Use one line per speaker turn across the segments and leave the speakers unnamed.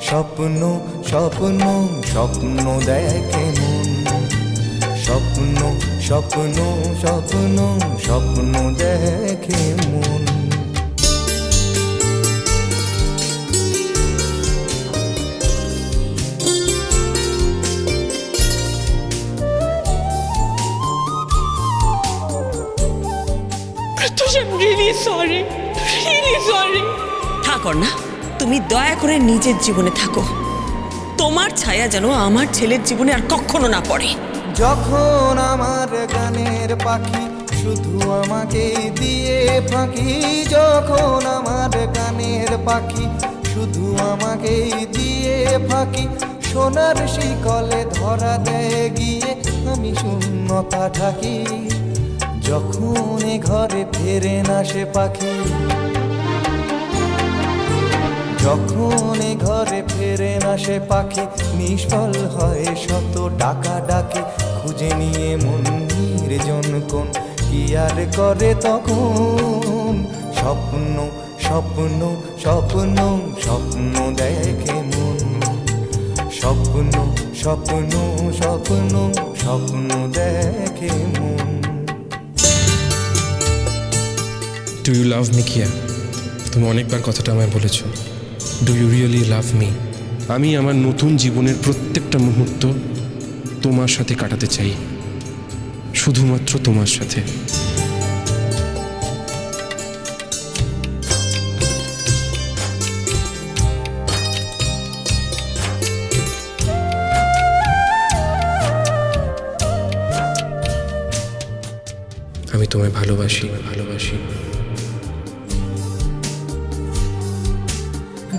স্বপ্ন স্বপ্ন স্বপ্ন দেখে মন। স্বপ্ন স্বপ্ন স্বপ্ন স্বপ্ন দেখে মন।
রিয়েলি সরি রিয়েলি সরি
থাকো না তুমি দয়া করে নিজের জীবনে থাকো। তোমার ছায়া যেন আমার ছেলের জীবনে আর কখনো না পড়ে।
যখন আমার গানের পাখি শুধু আমাকে দিয়ে ফাঁকি, যখন আমার গানের পাখি শুধু আমাকে দিয়ে ফাঁকি, সোনার শিকলে ধরা দেয় গিয়ে আমি শূন্যতা ঢাকি। যখন ঘরে ফেরে না সে পাখি যখন ঘরে ফেরে না সে পাখি, নিষ্ফল হয় শত ডাকা ডাকে। খুঁজে নিয়ে মন্দির জনকন কি আর করে তখন? স্বপ্ন স্বপ্ন স্বপ্ন স্বপ্ন দেখে মন। স্বপ্ন স্বপ্ন স্বপ্ন স্বপ্ন দেখে মন।
ডু ইউ লাভ মি কিয়া তুমি অনেকবার কথাটা আমায় বলেছ। Do you really love me আমি আমার নতুন জীবনের প্রত্যেকটা মুহূর্ত তোমার সাথে কাটাতে চাই। শুধুমাত্র তোমার সাথে। আমি তোমায় ভালোবাসি। ভালোবাসি।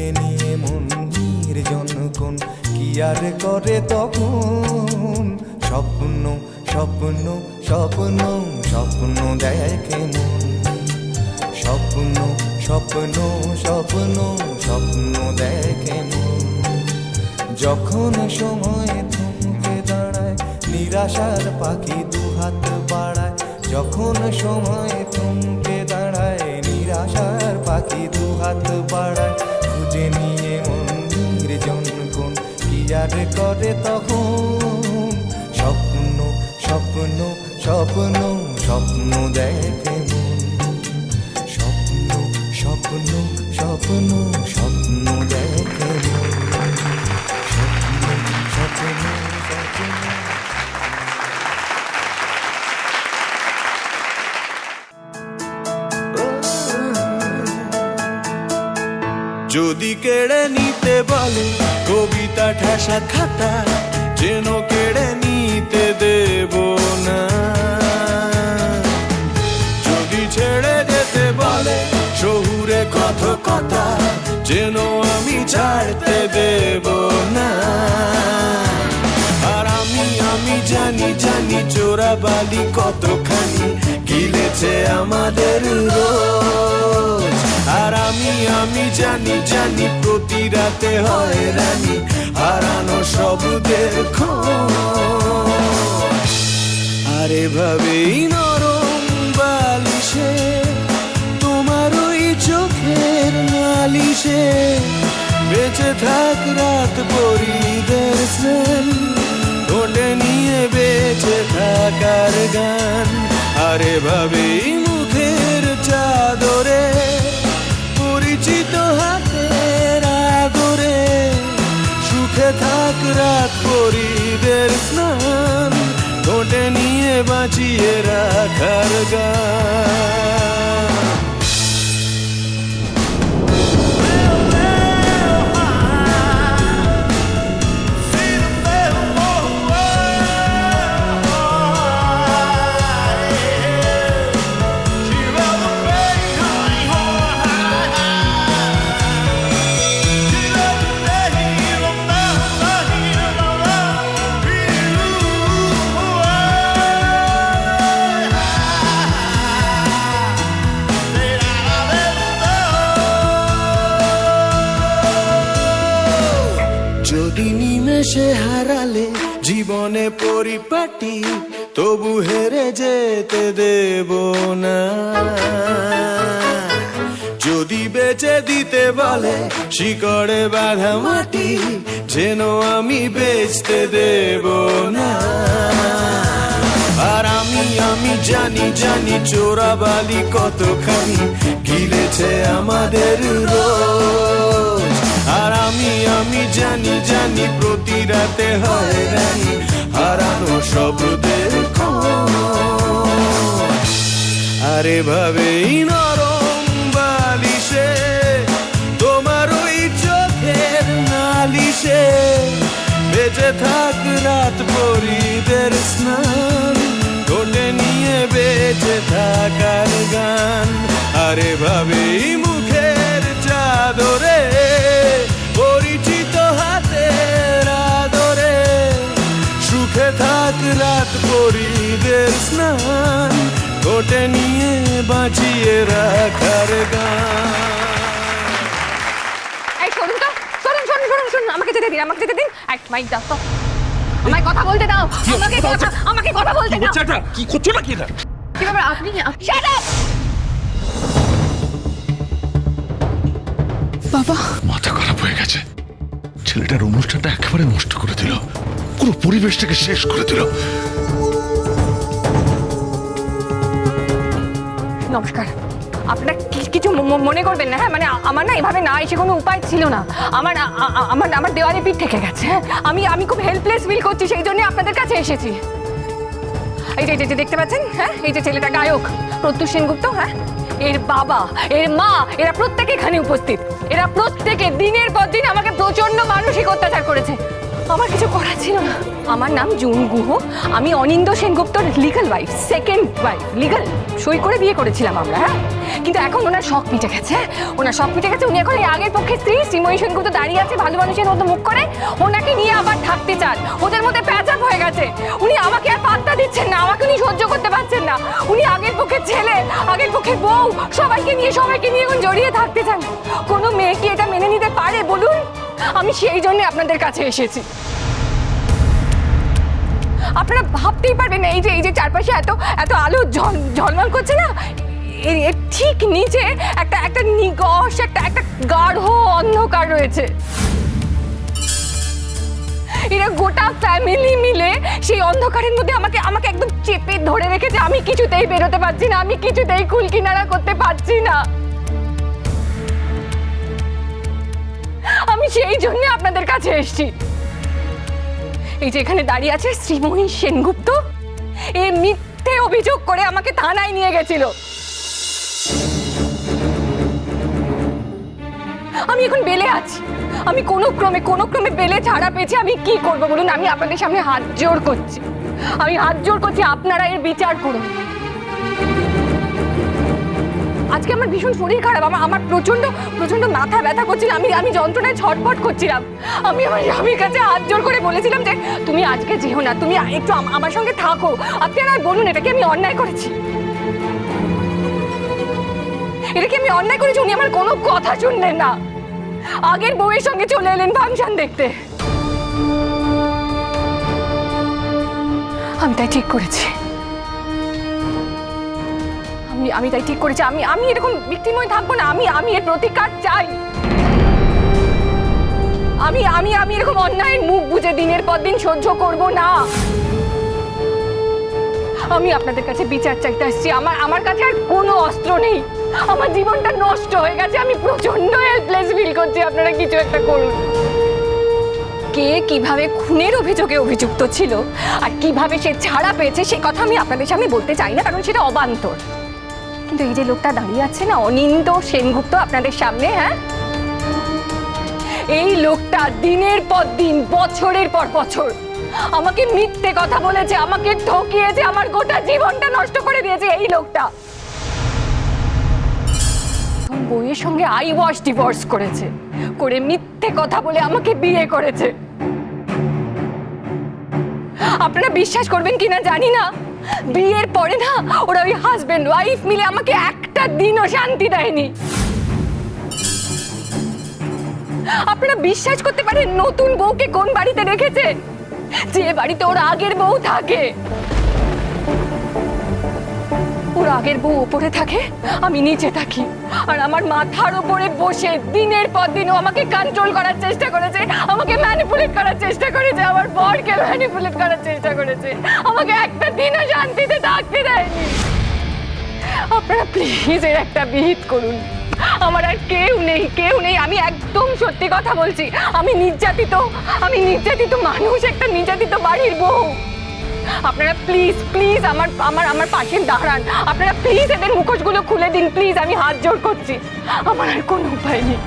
খুঁজে নিয়ে মন্দির জনকন কি আর করে তখন? স্বপ্ন স্বপ্ন স্বপ্ন স্বপ্ন দেখে মন স্বপ্ন স্বপ্ন স্বপ্ন স্বপ্ন দেখে মন যখন সময় থমকে দাঁড়ায়, নিরাশার পাখি দুহাত বাড়ায়, যখন সময় থমকে দাঁড়ায়, নিরাশার পাখি দুহাত বাড়ায় করে তখন। স্বপ্ন স্বপ্ন স্বপ্ন স্বপ্ন দেখে
যদি কেড়ে নিতে বলে, কবিতা ঠাসা খাতা, যেন কেড়ে নিতে দেব না। যদি ছেড়ে যেতে বলে, শহুরে কত কথা, যেন আমি ছাড়তে দেব না। আর আমি আমি জানি জানি চোরা বালি কতখানি, গিলেছে আমাদের রোজ আর আমি আমি জানি জানি প্রতি রাতে হয় রানী, হারানো শব্দের খোঁজ। আর এভাবেই নরম বালিশে, তোমার ওই চোখের নালিশে, বেঁচে থাক রাত পরিদের স্নান ওটে নিয়ে বেঁচে থাকার গান। আর এভাবেই মুখের চাদরে হাতের আদরে সুখে থাক রাত পরিদের স্নান ঘটে নিয়ে বাঁচিয়ে রাখার গান। পরিপাটি, তবু হেরে যেতে দেব না। যদি বেচে দিতে বলে শিকড়ে বাঁধা মাটি, যেন আমি বেচতে দেব না। আর আমি আমি জানি জানি চোরাবালি কতখানি গিলেছে আমাদের রোজ। আর আমি আমি জানি জানি প্রতি রাতে হয় রানি হারানো খোঁজ। আরে ভাবেই নরম বালিশে, তোমার ওই চোখের নালিশে, বেঁচে থাক রাত পরিদের স্নান ঠোঁটে নিয়ে বেঁচে থাকার গান আরে ভাবেই স্নান ঠোঁটে নিয়ে বাঁচিয়ে রাখার গান।
এই শুনুন তো শুনুন শুনুন শুনুন শুনুন আমাকে যেতে দিন আমাকে যেতে দিন। এক মাইক দাও তো। আমায় কথা বলতে দাও আমাকে কথা আমাকে কথা বলতে দাও।
কি করছ নাকি এটা?
কি ব্যাপার আপনি শাট আপ বাবা।
মাথা খারাপ হয়ে গেছে। ছেলেটার অনুষ্ঠানটা একেবারে নষ্ট করে দিল। পুরো পরিবেশটাকে শেষ করে দিল।
নমস্কার। আপনারা কিছু মনে করবেন না হ্যাঁ? মানে আমার না এভাবে না এসে কোনো উপায় ছিল না। আমার আমার আমার দেওয়ালে পিঠ থেকে গেছে হ্যাঁ? আমি আমি খুব হেল্পলেস ফিল করছি, সেই জন্য আপনাদের কাছে এসেছি। এই যে- যে দেখতে পাচ্ছেন? হ্যাঁ? এই যে, ছেলেটা গায়ক, প্রত্যুষ সেনগুপ্ত হ্যাঁ? এর বাবা, এর মা, এরা প্রত্যেকে এখানে উপস্থিত। এরা প্রত্যেকে দিনের পর দিন আমাকে প্রচণ্ড মানসিক অত্যাচার করেছে। আমার কিছু করার ছিল না। আমার নাম জুন গুহ। আমি অনিন্দ সেনগুপ্তর legal wife second wife legal সই করে বিয়ে করেছিলাম আমরা হ্যাঁ? কিন্তু এখন ওনার শখ মিটে গেছে? ওনার শখ মিটে গেছে, উনি এখন এই আগের পক্ষে স্ত্রী, শ্রীময়ী সেনগুপ্ত দাঁড়িয়ে আছে, ভালো মানুষের মতো মুখ করে। ওনাকে নিয়ে আবার থাকতে চান। ওদের মধ্যে প্যাচাপ হয়ে গেছে। উনি আমাকে আর পাত্তা দিচ্ছেন না, আমাকে উনি সহ্য করতে পারছেন না। উনি আগের পক্ষের ছেলে, আগের পক্ষে বউ, সবাইকে নিয়ে সবাইকে নিয়ে এখন জড়িয়ে থাকতে চান। কোনো মেয়ে কি এটা আমি সেই জন্য আপনাদের কাছে এসেছি। আপনারা ভাবতেই পারবেন এই যে এই যে চারপাশে এত এত আলো ঝল, ঝলমল করছে না? এর ঠিক নিচে একটা একটা নিগস একটা একটা গাঢ় অন্ধকার রয়েছে। এরা গোটা ফ্যামিলি মিলে সেই অন্ধকারের মধ্যে আমাকে আমাকে একদম চেপে ধরে রেখেছে। আমি কিছুতেই বেরোতে পারছি না, আমি কিছুতেই কুল কিনারা করতে পারছি না। আমি সেই জন্য আপনাদের কাছে এসেছি। এই যে এখানে দাঁড়িয়ে আছে শ্রীময়ী সেনগুপ্ত, এ মিথ্যে অভিযোগ করে আমাকে থানায় নিয়ে গেছিল। আমি এখন বেলে আছি। আমি কোনো ক্রমে কোনো ক্রমে বেলে ছাড়া পেয়েছি। আমি কি করব বলুন? আমি আপনাদের সামনে হাত জোর করছি। আমি হাত জোর করছি, আপনারা এর বিচার করুন। আজকে আমার ভীষণ শরীর খারাপ, আমার আমার প্রচণ্ড প্রচণ্ড মাথা ব্যথা করছিল, আমি আমি যন্ত্রণায় ছটফট করছিলাম। আমি আমার স্বামীর কাছে হাত জোর করে বলেছিলাম যে, তুমি আজকে যেও না, তুমি একটু আমার সঙ্গে থাকো। আপনারা বলুন, এটা কি আমি অন্যায় করেছি? এটা কি আমি অন্যায় করেছি? উনি আমার কোনো কথা শুনলেন না। আগের বউয়ের সঙ্গে চলে এলেন ফাংশন দেখতে। আমি তাই ঠিক করেছি। আমি আমি তাই ঠিক করেছি। আমি আমি এরকম বিক্রিময় থাকব না। আমি আমি এর প্রতিকার চাই। আমি আমি আমি এরকম অন্যায়ের মুখ বুঝে দিনের পর দিন সহ্য করব না। আমি আপনাদের কাছে বিচার চাইতে আসছি। আমার আমার কাছে আর কোনো অস্ত্র নেই। আমার জীবনটা নষ্ট হয়ে গেছে। আমি প্রচণ্ড হেল্পলেস ফিল করছি। আপনারা কিছু একটা করুন। কে কীভাবে খুনের অভিযোগে অভিযুক্ত ছিল? আর কীভাবে সে ছাড়া পেয়েছে? সে কথা আমি আপনাদের সামনে বলতে চাই না, কারণ সেটা অবান্তর। কিন্তু এই যে লোকটা দাঁড়িয়ে আছে না, অনিন্দ সেনগুপ্ত আপনাদের সামনে হ্যাঁ? এই লোকটা দিনের পর দিন, বছরের পর বছর আমাকে মিথ্যে কথা বলেছে, আমাকে ঠকিয়েছে, আমার গোটা জীবনটা নষ্ট করে দিয়েছে এই লোকটা। বউয়ের সঙ্গে আই ওয়াশ ডিভোর্স করেছে, করে মিথ্যে কথা বলে আমাকে বিয়ে করেছে। আপনারা বিশ্বাস করবেন কিনা জানি না। বিয়ের পরে না ওরা ওই হাজবেন্ড ওয়াইফ মিলে আমাকে একটা দিনও শান্তি দেয়নি। আপনারা বিশ্বাস করতে পারেন নতুন বউকে কোন বাড়িতে রেখেছে? যে বাড়িতে ওর আগের বউ থাকে। আগের বউ ওপরে থাকে? আমি নিচে থাকি। আর আমার মাথার উপরে বসে দিনের পর দিন আমাকে কন্ট্রোল করার চেষ্টা করেছে, আমাকে ম্যানিপুলেট করার চেষ্টা করেছে, আমার বরকে ম্যানিপুলেট করার চেষ্টা করেছে। আমাকে একটা দিনও শান্তিতে থাকতে দেয়নি। আপনারা প্লিজ এর একটা বিহিত করুন। আমার আর কেউ নেই কেউ নেই, আমি একদম সত্যি কথা বলছি। আমি নির্যাতিত আমি নির্যাতিত মানুষ, একটা নির্যাতিত বাড়ির বউ। আপনারা প্লিজ প্লিজ আমার আমার আমার পাশে দাঁড়ান। আপনারা প্লিজ এদের মুখোশগুলো খুলে দিন প্লিজ আমি হাত জোর করছি। আমার আর কোনো উপায় নেই।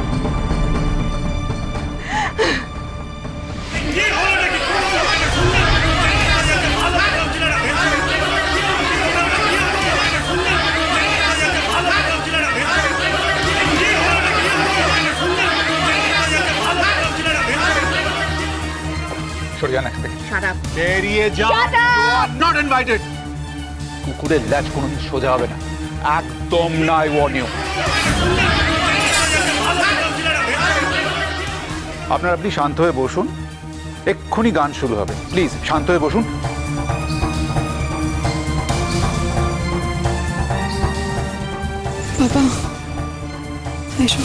সরে যান এখান থেকে। বেরিয়ে ইনভাইটেড কুকুরের ল্যাচ কোনোদিন সোজা হবে না। একদম নাই ওয়ার্ন ইউ আপনারা আপনি শান্ত হয়ে বসুন। এক্ষুনি গান শুরু হবে। প্লিজ শান্ত হয়ে বসুন।
বাবা এসো।